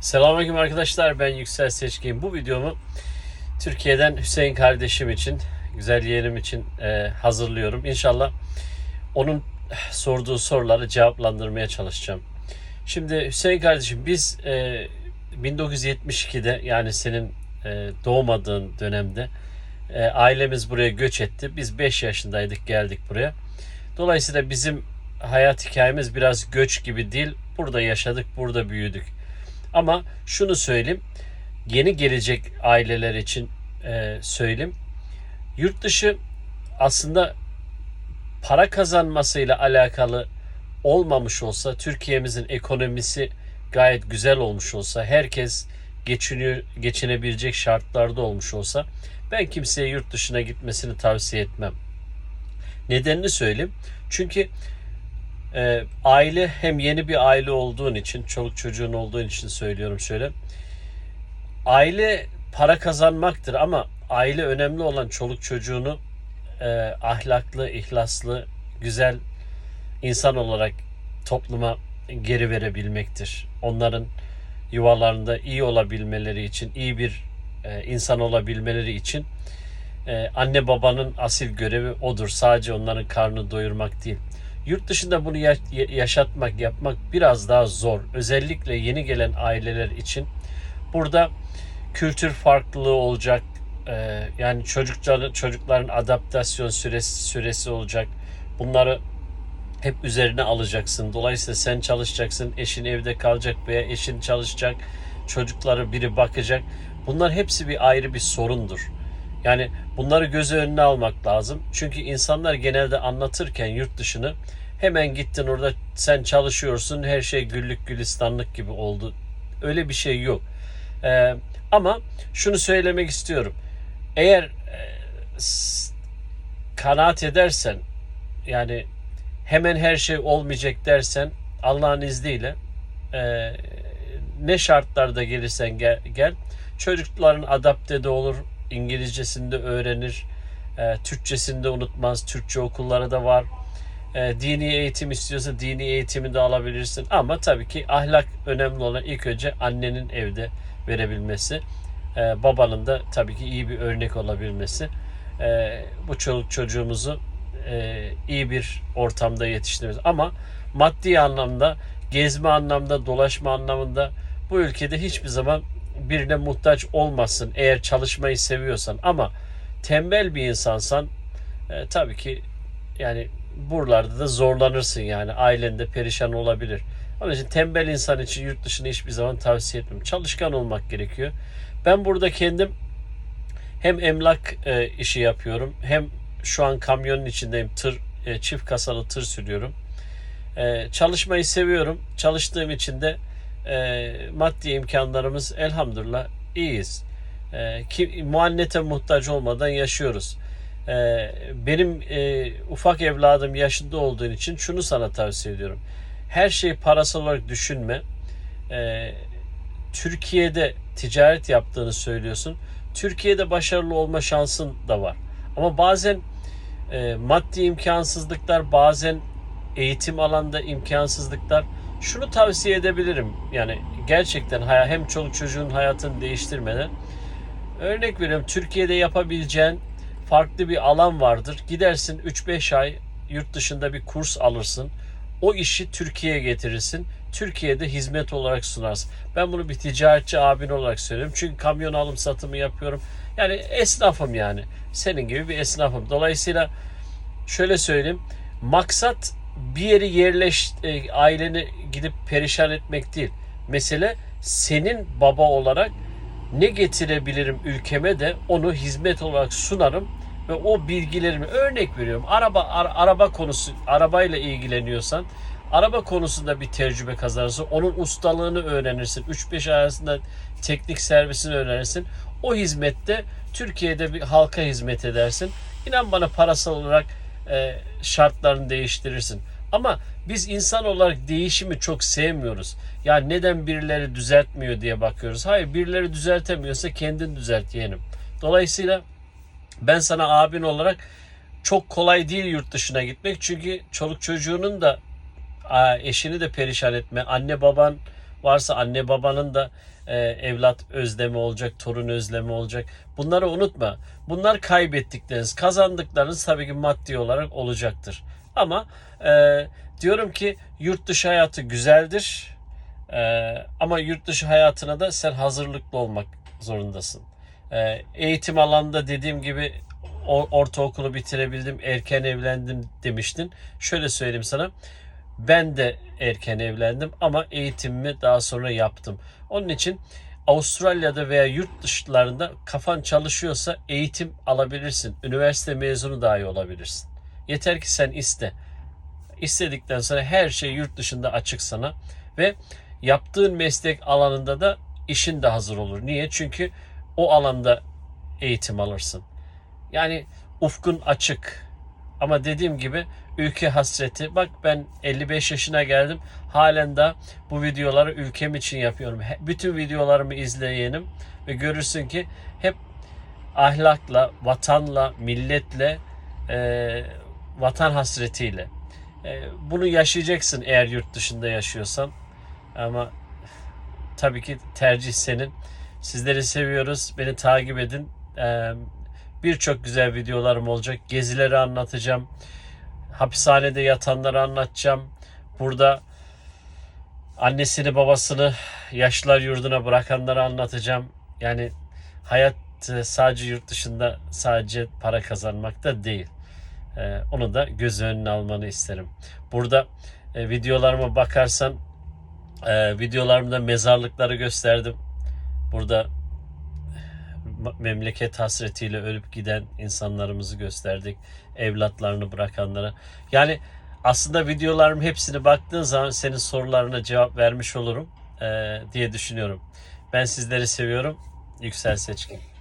Selamünaleyküm arkadaşlar. Ben Yüksel Seçkin. Bu videomu Türkiye'den Hüseyin kardeşim için, güzel yeğenim için e, hazırlıyorum. İnşallah onun sorduğu soruları cevaplandırmaya çalışacağım. Şimdi Hüseyin kardeşim biz e, 1972'de yani senin e, doğmadığın dönemde e, ailemiz buraya göç etti. Biz 5 yaşındaydık geldik buraya. Dolayısıyla bizim hayat hikayemiz biraz göç gibi değil. Burada yaşadık, burada büyüdük. Ama şunu söyleyeyim. Yeni gelecek aileler için e, söyleyeyim. Yurt dışı aslında para kazanmasıyla alakalı olmamış olsa, Türkiye'mizin ekonomisi gayet güzel olmuş olsa, herkes geçiniyor, geçinebilecek şartlarda olmuş olsa ben kimseye yurt dışına gitmesini tavsiye etmem. Nedenini söyleyeyim. Çünkü e, aile hem yeni bir aile olduğun için, çoluk çocuğun olduğun için söylüyorum şöyle. Aile para kazanmaktır ama aile önemli olan çoluk çocuğunu e, ahlaklı, ihlaslı, güzel insan olarak topluma geri verebilmektir. Onların yuvalarında iyi olabilmeleri için, iyi bir e, insan olabilmeleri için e, anne babanın asil görevi odur. Sadece onların karnını doyurmak değil. Yurt dışında bunu ya- yaşatmak, yapmak biraz daha zor. Özellikle yeni gelen aileler için. Burada kültür farklılığı olacak. Ee, yani çocukların çocukların adaptasyon süresi süresi olacak. Bunları hep üzerine alacaksın. Dolayısıyla sen çalışacaksın, eşin evde kalacak veya eşin çalışacak, çocukları biri bakacak. Bunlar hepsi bir ayrı bir sorundur. Yani bunları göz önüne almak lazım. Çünkü insanlar genelde anlatırken yurt dışını hemen gittin orada sen çalışıyorsun her şey güllük gülistanlık gibi oldu. Öyle bir şey yok. Ee, ama şunu söylemek istiyorum. Eğer e, kanaat edersen yani hemen her şey olmayacak dersen Allah'ın izniyle e, ne şartlarda gelirsen gel, gel çocukların adapte de olur İngilizcesini de öğrenir e, Türkçesini de unutmaz Türkçe okulları da var. E, dini eğitim istiyorsa dini eğitimi de alabilirsin. Ama tabii ki ahlak önemli olan ilk önce annenin evde verebilmesi e, babanın da tabii ki iyi bir örnek olabilmesi. E, bu çoluk çocuğumuzu e, iyi bir ortamda yetiştirmemiz. Ama maddi anlamda, gezme anlamda, dolaşma anlamında bu ülkede hiçbir zaman birine muhtaç olmasın eğer çalışmayı seviyorsan. Ama tembel bir insansan e, tabii ki yani buralarda da zorlanırsın yani ailen de perişan olabilir. Onun için tembel insan için yurt dışını hiçbir zaman tavsiye etmem. Çalışkan olmak gerekiyor. Ben burada kendim hem emlak e, işi yapıyorum hem şu an kamyonun içindeyim. Tır e, çift kasalı tır sürüyorum. E, çalışmayı seviyorum. Çalıştığım için de e, maddi imkanlarımız elhamdülillah iyiyiz. E, ki, muannete muhtaç olmadan yaşıyoruz. E, benim e, ufak evladım yaşında olduğun için şunu sana tavsiye ediyorum. Her şeyi parasal olarak düşünme. E, Türkiye'de ticaret yaptığını söylüyorsun. Türkiye'de başarılı olma şansın da var. Ama bazen e, maddi imkansızlıklar, bazen eğitim alanda imkansızlıklar. Şunu tavsiye edebilirim. Yani gerçekten hem çoluk çocuğun hayatını değiştirmeden. Örnek veriyorum Türkiye'de yapabileceğin farklı bir alan vardır. Gidersin 3-5 ay yurt dışında bir kurs alırsın. O işi Türkiye'ye getirirsin. Türkiye'de hizmet olarak sunarsın. Ben bunu bir ticaretçi abin olarak söylüyorum. Çünkü kamyon alım satımı yapıyorum. Yani esnafım yani. Senin gibi bir esnafım. Dolayısıyla şöyle söyleyeyim. Maksat bir yeri yerleş e, aileni gidip perişan etmek değil. Mesele senin baba olarak ne getirebilirim ülkeme de onu hizmet olarak sunarım ve o bilgilerimi örnek veriyorum. Araba ara- araba konusu arabayla ilgileniyorsan araba konusunda bir tecrübe kazanırsın. Onun ustalığını öğrenirsin. 3-5 ay arasında teknik servisini öğrenirsin. O hizmette Türkiye'de bir halka hizmet edersin. İnan bana parasal olarak e, şartlarını değiştirirsin. Ama biz insan olarak değişimi çok sevmiyoruz. Ya neden birileri düzeltmiyor diye bakıyoruz. Hayır birileri düzeltemiyorsa kendin düzelt yeğenim. Dolayısıyla ben sana abin olarak çok kolay değil yurt dışına gitmek. Çünkü çoluk çocuğunun da eşini de perişan etme. Anne baban Varsa anne babanın da e, evlat özlemi olacak, torun özlemi olacak. Bunları unutma. Bunlar kaybettikleriniz, kazandıklarınız tabii ki maddi olarak olacaktır. Ama e, diyorum ki yurt dışı hayatı güzeldir. E, ama yurt dışı hayatına da sen hazırlıklı olmak zorundasın. E, eğitim alanında dediğim gibi ortaokulu bitirebildim, erken evlendim demiştin. Şöyle söyleyeyim sana. Ben de erken evlendim ama eğitimimi daha sonra yaptım. Onun için Avustralya'da veya yurt dışlarında kafan çalışıyorsa eğitim alabilirsin. Üniversite mezunu dahi olabilirsin. Yeter ki sen iste. İstedikten sonra her şey yurt dışında açık sana ve yaptığın meslek alanında da işin de hazır olur. Niye? Çünkü o alanda eğitim alırsın. Yani ufkun açık. Ama dediğim gibi ülke hasreti. Bak ben 55 yaşına geldim. Halen de bu videoları ülkem için yapıyorum. Bütün videolarımı izleyenim ve görürsün ki hep ahlakla, vatanla, milletle, e, vatan hasretiyle. E, bunu yaşayacaksın eğer yurt dışında yaşıyorsan. Ama tabii ki tercih senin. Sizleri seviyoruz. Beni takip edin. E, Birçok güzel videolarım olacak. Gezileri anlatacağım. Hapishanede yatanları anlatacağım. Burada annesini babasını yaşlılar yurduna bırakanları anlatacağım. Yani hayat e, sadece yurt dışında sadece para kazanmak da değil. E, onu da göz önüne almanı isterim. Burada e, videolarıma bakarsan e, videolarımda mezarlıkları gösterdim. Burada memleket hasretiyle ölüp giden insanlarımızı gösterdik. Evlatlarını bırakanlara. Yani aslında videolarım hepsini baktığın zaman senin sorularına cevap vermiş olurum eee, diye düşünüyorum. Ben sizleri seviyorum. Yüksel Seçkin.